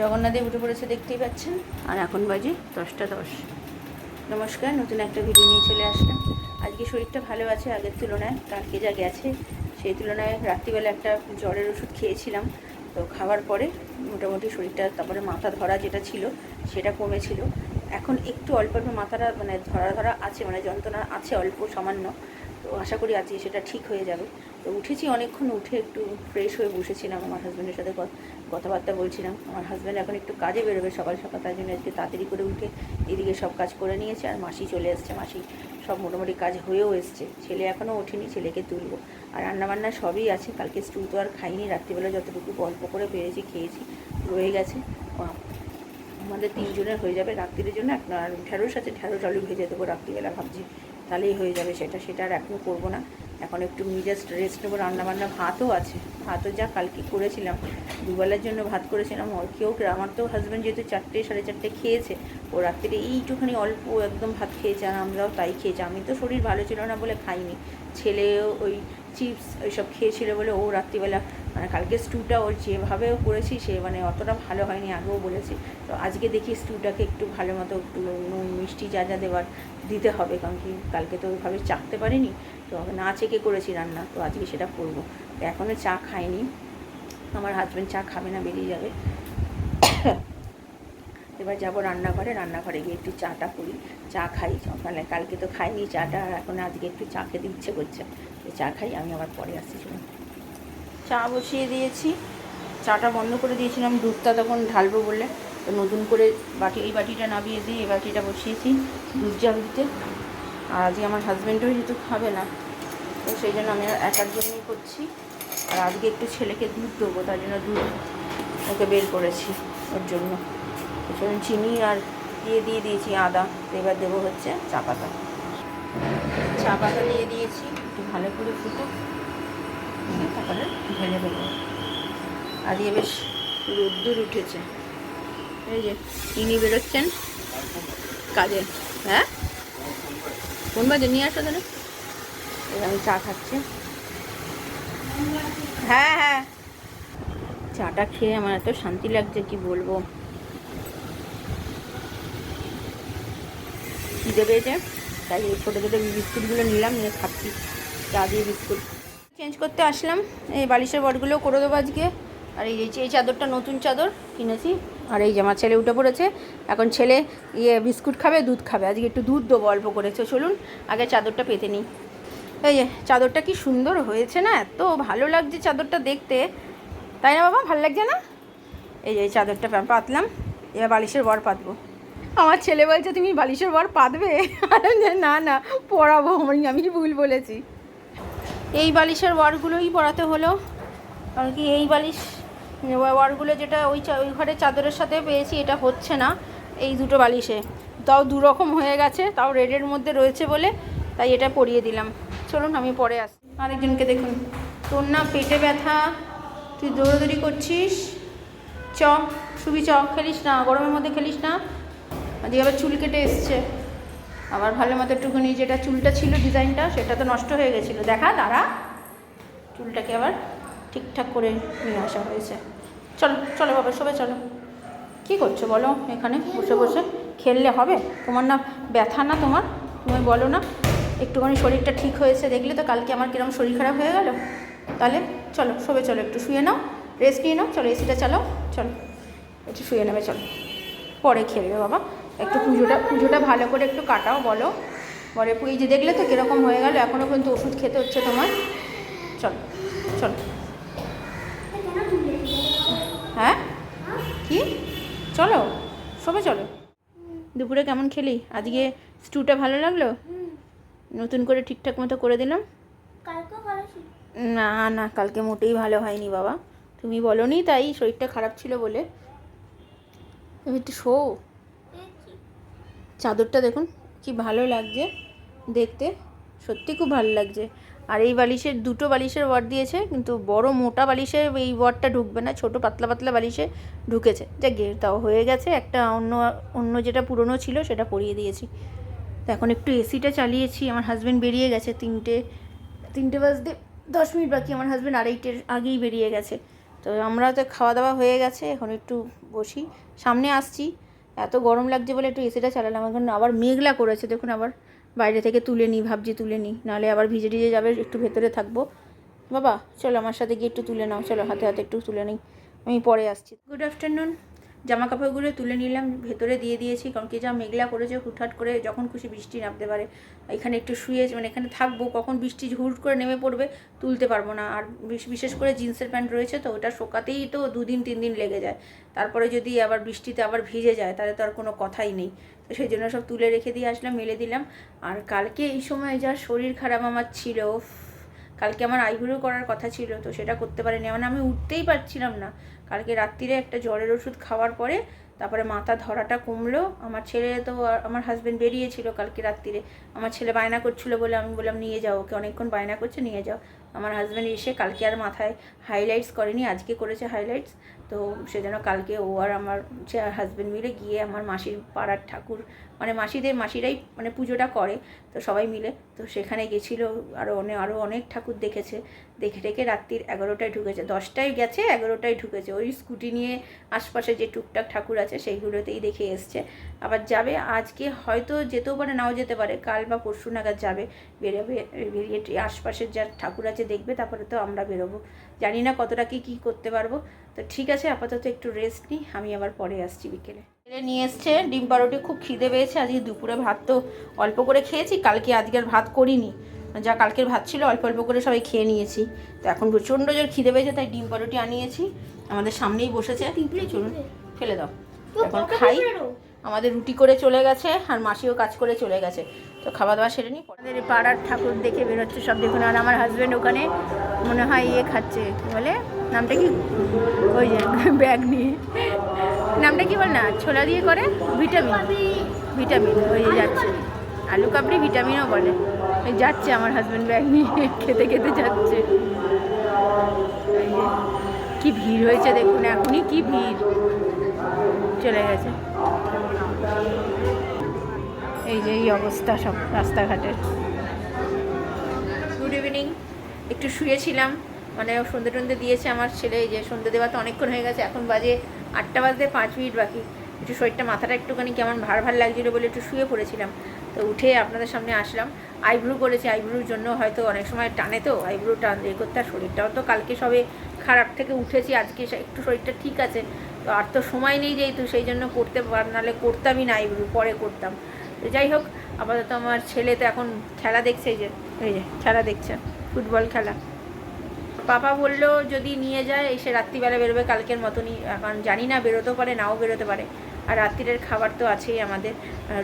জগন্নাথে উঠে পড়েছে দেখতেই পাচ্ছেন। আর এখন বাজে দশটা দশ। নমস্কার নতুন একটা ভিডিও নিয়ে চলে আসলাম। আজকে শরীরটা ভালো আছে আগের তুলনায় কালকে যা গেছে সেই তুলনায় রাত্রিবেলা একটা জ্বরের ওষুধ খেয়েছিলাম। তো খাওয়ার পরে মোটামুটি শরীরটা তারপরে মাথা ধরা যেটা ছিল সেটা কমেছিল। এখন একটু অল্প অল্প মাথাটা মানে ধরা ধরা আছে মানে যন্ত্রণা আছে অল্প সামান্য। তো আশা করি আজকে সেটা ঠিক হয়ে যাবে। তো উঠেছি অনেকক্ষণ উঠে একটু ফ্রেশ হয়ে বসেছিলাম। আমার হাজব্যান্ডের সাথে কথাবার্তা বলছিলাম। আমার হাজব্যান্ড এখন একটু কাজে বেরোবে সকাল সকাল তার জন্য আজকে তাড়াতাড়ি করে উঠে এদিকে সব কাজ করে নিয়েছে আর মাসি চলে এসছে। মাসি সব মোটামুটি কাজ হয়েও এসছে। ছেলে এখনও ওঠেনি, ছেলেকে তুলবো। আর রান্নাবান্না সবই আছে। কালকে স্টু তো আর খাইনি, রাত্রিবেলা যতটুকু অল্প করে পেরেছি, খেয়েছি, রয়ে গেছে। আমাদের তিনজনের হয়ে যাবে। রাত্রির জন্য আর ঢ্যাঁড়স আছে, ঢ্যাঁড়স, আলু ভেজে দেবো রাত্রিবেলা, ভাবছি। তাহলেই হয়ে যাবে সেটা। সেটা আর এখনও করব না। এখন একটু জাস্ট রেস্ট নেব, রান্নাবান্না, ভাতও আছে। ভাতও যা কালকে করেছিলাম, দুবেলার জন্য ভাত করেছিলাম কেউ আমার তো হাজব্যান্ড যেহেতু চারটে, সাড়ে চারটে খেয়েছে, ও রাত্রিরে এইটুখানি অল্প একদম ভাত খেয়েছে আর আমরাও তাই খেয়েছি। আমি তো শরীর ভালো ছিল না বলে খাইনি। ছেলেও ওই চিপস ওইসব খেয়েছিল বলে ও রাত্রিবেলা মানে কালকে স্টুটা ওর যেভাবে ও করেছি সে মানে অতটা ভালো হয়নি, আগেও বলেছি। তো আজকে দেখি স্টুটাকে একটু ভালো মতো একটু নুন, মিষ্টি যা যা দেওয়ার দিতে হবে, কারণ কি কালকে তো ওইভাবে চাকতে পারিনি। তো না চেকে করেছি রান্না, তো আজকে সেটা করব। তো এখনও চা খাইনি, আমার হাজব্যান্ড চা খাবে না, বেরিয়ে যাবে। এবার যাব রান্নাঘরে রান্নাঘরে গিয়ে একটু চাটা করি, চা খাই। সকালে কালকে তো খাইনি চাটা, আর এখন আজকে একটু চা খেতে ইচ্ছে করছে। তো চা খাই, আমি আবার পরে আসছি চা বসিয়ে দিয়েছি। চাটা বন্ধ করে দিয়েছিলাম, দুধটা তখন ঢালবো বলে। তো নতুন করে বাটি, এই বাটিটা নামিয়ে দিয়ে এই বাটিটা বসিয়েছি দুধ জাল দিতে। আর আজকে আমার হাজব্যান্ডও যেহেতু খাবে না, তো সেই জন্য আমি একার জন্যই করছি। আর আজকে একটু ছেলেকে দুধ দেবো, তার জন্য দুধ ওকে বের করেছি ওর জন্য। তো চিনি আর দিয়ে দিয়ে দিয়েছি আদা এবার দেবো হচ্ছে চা পাতা। চা পাতা দিয়ে দিয়েছি, একটু ভালো করে ফুটো দিয়ে তারপরে ঢেলে দেবো। আজকে বেশ রোদ্দুর উঠেছে। এই যে ইনি বেরোচ্ছেন। কাজে। হ্যাঁ? কোন বাজে? নিয়ে আসো তাহলে। আমি চা খাচ্ছি। হ্যাঁ হ্যাঁ। চাটা খেয়ে আমার এত শান্তি লাগছে, কি বলব? খিদে পেয়েছে, তাই এই ছোটো ছোটো বিস্কুটগুলো নিলাম, নিয়ে খাচ্ছি। চা দিয়ে বিস্কুট। চেঞ্জ করতে আসলাম। এই বালিশের বটগুলো করে দেবো আজকে। আর এই যে, এই চাদরটা নতুন চাদর কিনেছি। আর এই যে, আমার ছেলে উঠে পড়েছে। এখন ছেলে ইয়ে বিস্কুট খাবে, দুধ খাবে। আজকে একটু দুধ দেবো, অল্প করেছে। চলুন, আগে চাদরটা পেতে নিই। এই যে, চাদরটা কি সুন্দর হয়েছে না? এত ভালো লাগছে চাদরটা দেখতে। তাই না বাবা? ভালো লাগছে না? এই যে, এই চাদরটা পাতলাম। এবার বালিশের বর পাতবো। আমার ছেলে বলছে, তুমি বালিশের বর পাতবে? না না পড়াবো আমি ভুল বলেছি। এই বালিশের ওয়ারগুলোই পরাতে হলো। কি এই বালিশ ওয়ারগুলো যেটা ওই ওই ঘরে চাদরের সাথে পেয়েছি, এটা হচ্ছে না এই দুটো বালিশে। তাও দুরকম হয়ে গেছে, তাও রেডের মধ্যে রয়েছে বলে, তাই এটা পরিয়ে দিলাম। চলুন, আমি পরে আসি। আরেকজনকে দেখুন। তোর না পেটে ব্যথা, তুই দৌড়াদৌড়ি করছিস? চ, শুবি, চ, খেলিস না, গরমের মধ্যে খেলিস না। আজকে আবার চুল কেটে এসছে। আবার ভালো মতো একটুখানি যেটা চুলটা ছিল ডিজাইনটা, সেটা তো নষ্ট হয়ে গেছিল। দেখা, দাঁড়া। চুলটাকে আবার ঠিকঠাক করে নিয়ে আসা হয়েছে। চলো চলো বাবা, সবাই চলো। কী করছ বলো এখানে বসে বসে? খেললে হবে? তোমার না ব্যথা না তোমার? তুমি বলো না। একটুখানি শরীরটা ঠিক হয়েছে, দেখলে তো কালকে আমার কিরম শরীর খারাপ হয়ে গেল। তাহলে চলো সবে চলো, একটু শুয়ে নাও, রেস্ট নিয়ে নাও, চলো এসিটা চালাও, চলো। একটু শুয়ে নেবে, চলো। পরে খেলবে বাবা। একটু পুজোটা পুজোটা ভালো করে একটু কাটাও বলো। বলে এই যে দেখলে তো কীরকম হয়ে গেল এখনও কিন্তু ওষুধ খেতে হচ্ছে তোমার। চলো চলো। হ্যাঁ? কি? চলো সবে চলো। দুপুরে কেমন খেলি? আজকে স্টুটা ভালো লাগল? নতুন করে ঠিকঠাক মতো করে দিলাম? না না কালকে মোটেই ভালো হয়নি বাবা। তুমি বলো নি তাই শরীরটা খারাপ ছিল বলে। তুমি একটু শো চাদরটা দেখুন, কি ভালো লাগছে দেখতে। সত্যি খুব ভালো লাগছে। আর এই বালিশের, দুটো বালিশের ওয়ার্ড দিয়েছে, কিন্তু বড় মোটা বালিশে এই ওয়ার্ডটা ঢুকবে না, ছোট পাতলা পাতলা বালিশে ঢুকেছে। যা গে তাও হয়ে গেছে, একটা অন্য অন্য যেটা পুরনো ছিল সেটা পরিয়ে দিয়েছি। তো এখন একটু এসিটা চালিয়েছি, আমার হাজব্যান্ড বেরিয়ে গেছে তিনটে তিনটে বাজতে দশ মিনিট বাকি, আমার হাজব্যান্ড আড়াইটের আগেই বেরিয়ে গেছে। তো আমরা তো খাওয়া দাওয়া হয়ে গেছে, এখন একটু বসি, সামনে আসছি। এত গরম লাগছে বলে একটু এসিটা চালালাম। এখন আবার মেঘলা করেছে, দেখুন আবার। বাইরে থেকে তুলে নিই ভাবছি তুলে নিই নাহলে আবার ভিজে ভিজে যাবে, একটু ভেতরে থাকব। বাবা, চলো আমার সাথে গিয়ে একটু তুলে নাও। চলো, হাতে হাতে একটু তুলে নিই। আমি পরে আসছি। গুড আফটারনুন জামা কাপড়গুলো তুলে নিলাম, ভেতরে দিয়ে দিয়েছি, কারণ কি যা মেঘলা করেছে, হুটহাট করে যখন খুশি বৃষ্টি নামতে পারে। এখানে একটু শুয়ে মানে এখানে থাকব, কখন বৃষ্টি হুট করে নেমে পড়বে তুলতে পারব না। আর বিশ- বিশেষ করে জিন্সের প্যান্ট রয়েছে তো, ওটা শোকাতেই তো দুদিন, তিন দিন লেগে যায়। তারপরে যদি আবার বৃষ্টিতে আবার ভিজে যায়, তাহলে তো আর কোনো কথাই নেই। তো সেই জন্য সব তুলে রেখে দিয়ে আসলাম, মেলে দিলাম। আর কালকে এই সময় যা শরীর খারাপ আমার ছিল কালকে আমার আইব্রো করার কথা ছিল, তো সেটা করতে পারিনি। মানে আমি উঠতেই পারছিলাম না। কালকে রাত্রিরে একটা জ্বরের ওষুধ খাওয়ার পরে তারপরে মাথা ধরাটা কমলো। আমার ছেলে তো, আমার হাজব্যান্ড বেরিয়েছিল কালকে রাত্রিরে। আমার ছেলে বায়না করছিল বলে আমি বললাম, নিয়ে যাও ওকে। অনেকক্ষণ বায়না করছে, নিয়ে যাও। আমার হাজব্যান্ড এসে কালকে আর মাথায় হাইলাইটস করেনি, আজকে করেছে হাইলাইটস তো সেজন্য কালকে ও আর আমার হাজব্যান্ড মিলে গিয়ে আমার মাসির পাড়ার ঠাকুর মানে মাসিদের, মাসিরাই মানে পুজোটা করে, তো সবাই মিলে, তো সেখানে গেছিল আরও অনেক আরও অনেক ঠাকুর দেখেছে, দেখে টেকে রাত্রির এগারোটায় ঢুকেছে, দশটায় গেছে, এগারোটায় ঢুকেছে, ওই স্কুটি নিয়ে আশপাশে যে টুকটাক ঠাকুর আছে সেইগুলোতেই দেখে এসছে, আবার যাবে আজকে হয়তো যেতেও পারে, নাও যেতে পারে, কাল বা পরশু নাগাদ যাবে, বেরোবে, বেরিয়ে আশপাশের যা ঠাকুর আছে দেখবে, তারপরে তো আমরা বেরোবো, জানি না কতটা কি, কী করতে পারব তো ঠিক আছে আপাতত একটু রেস্ট নিই আমি আবার পরে আসছি বিকেলে। ছেলে নিয়ে এসছে ডিম পাউরুটি খুব খিদে পেয়েছে আজকে দুপুরে ভাত তো অল্প করে খেয়েছি কালকে আজকের ভাত করিনি। যা কালকের ভাত ছিল অল্প অল্প করে সবাই খেয়ে নিয়েছি। তো এখন প্রচণ্ড জোর খিদে পেয়েছে তাই ডিম পাউরুটি আনিয়েছি। আমাদের সামনেই বসেছে চলুন ফেলে দাও। এখন খাই। আমাদের রুটি করে চলে গেছে আর মাসিও কাজ করে চলে গেছে। তো খাওয়া দাওয়া সেরে নিই আমাদের পাড়ার ঠাকুর দেখে বেরোচ্ছে সব দেখুন, আর আমার হাজব্যান্ড ওখানে মনে হয় ইয়ে খাচ্ছে, কি বলে? নামটা কি? ওই যে, ব্যাগ নিয়ে। নামটা কি বল না? ছোলা দিয়ে করে ভিটামিন। ভিটামিন, ওই যাচ্ছে। আলু কাবড়ি ভিটামিনও বলে। যাচ্ছে আমার হাজব্যান্ড ব্যাগ নিয়ে, খেতে খেতে যাচ্ছে। কি ভিড় হয়েছে দেখুন, এখনই কি ভিড়। চলে গেছে। এই যে এই অবস্থা সব রাস্তাঘাটের গুড ইভিনিং একটু শুয়েছিলাম মানে সন্ধে টন্ধে দিয়েছে আমার ছেলে, এই যে সন্ধে দেওয়া তো অনেকক্ষণ হয়ে গেছে, এখন বাজে আটটা বাজতে পাঁচ মিনিট বাকি। একটু শরীরটা, মাথাটা একটুখানি কেমন ভার ভার লাগছিল বলে একটু শুয়ে পড়েছিলাম। তো উঠে আপনাদের সামনে আসলাম। আইব্রু করেছি, আইব্রুর জন্য হয়তো অনেক সময় টানে তো, আইব্রু টান এ করতে, আর শরীরটাও তো কালকে সবে খারাপ থেকে উঠেছি, আজকে একটু শরীরটা ঠিক আছে। তো আর তো সময় নেই যেহেতু, সেই জন্য করতে পার নাহলে করতামই না আইব্রু, পরে করতাম। তো যাই হোক, আপাতত আমার ছেলে তো এখন খেলা দেখছে এই যে এই যে খেলা দেখছে, ফুটবল খেলা। পাপা বলল যদি নিয়ে যায়, এসে রাত্রিবেলা বেরোবে কালকের মতনই, এখন জানি না বেরোতেও পারে, নাও বেরোতে পারে। আর রাত্রিরের খাবার তো আছেই আমাদের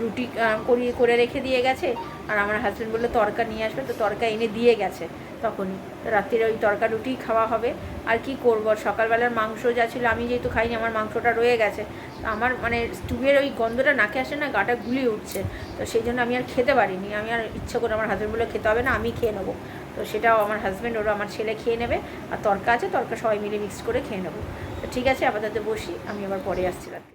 রুটি করি, করে রেখে দিয়ে গেছে। আর আমার হাজব্যান্ড বলল তরকা নিয়ে আসবে, তো তরকা এনে দিয়ে গেছে। তখনই রাত্রিরে ওই তরকা রুটি খাওয়া হবে। আর কি করব? সকালবেলার মাংস যা ছিল, আমি যেহেতু খাইনি, আমার মাংসটা রয়ে গেছে। তো আমার মানে স্টুভের ওই গন্ধটা নাকে আসে না, গাটা গুলিয়ে উঠছে। তো সেই জন্য আমি আর খেতে পারিনি। আমি আর ইচ্ছে করে আমার হাজব্যান্ড বলে খেতে হবে না, আমি খেয়ে নেব। তো সেটাও আমার হাজব্যান্ড ওরা আমার ছেলে খেয়ে নেবে। আর তরকা আছে, তরকা সবাই মিলে মিক্স করে খেয়ে নেব। তো ঠিক আছে, আপাতত বসি। আমি আবার পরে আসছি রাত্রে।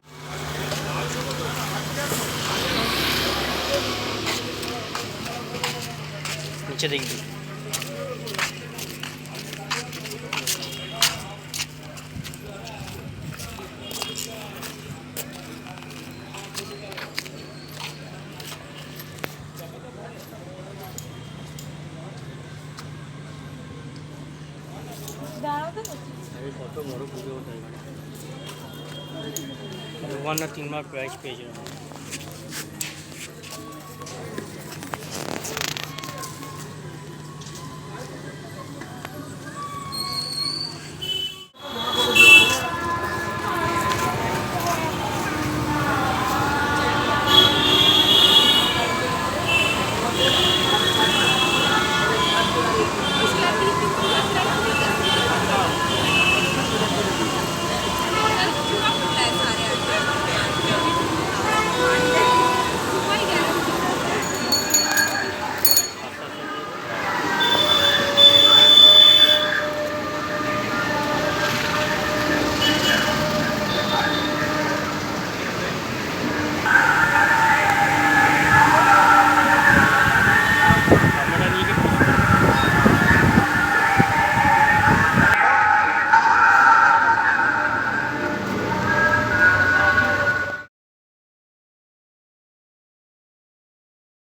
নিচে দেখবি। আরে কত বড় পুজো হতো